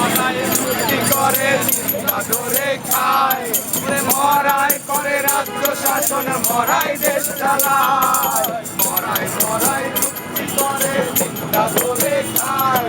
মরায় মুক্তি করে চিন্তা ধরে খায় মরায় করে রাজ্য শাসন মরায় দেশ চালায় মরায় মরায় মুক্তি করে চিন্তা ধরে খায়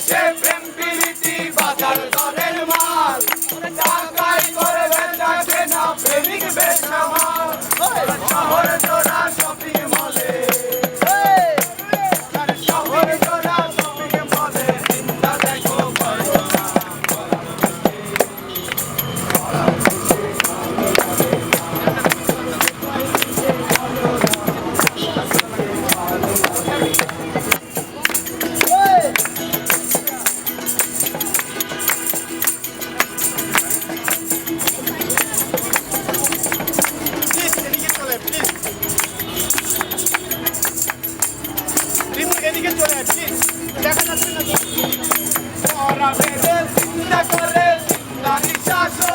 siempre, এদিকে চলে আসছি দেখা যাচ্ছে না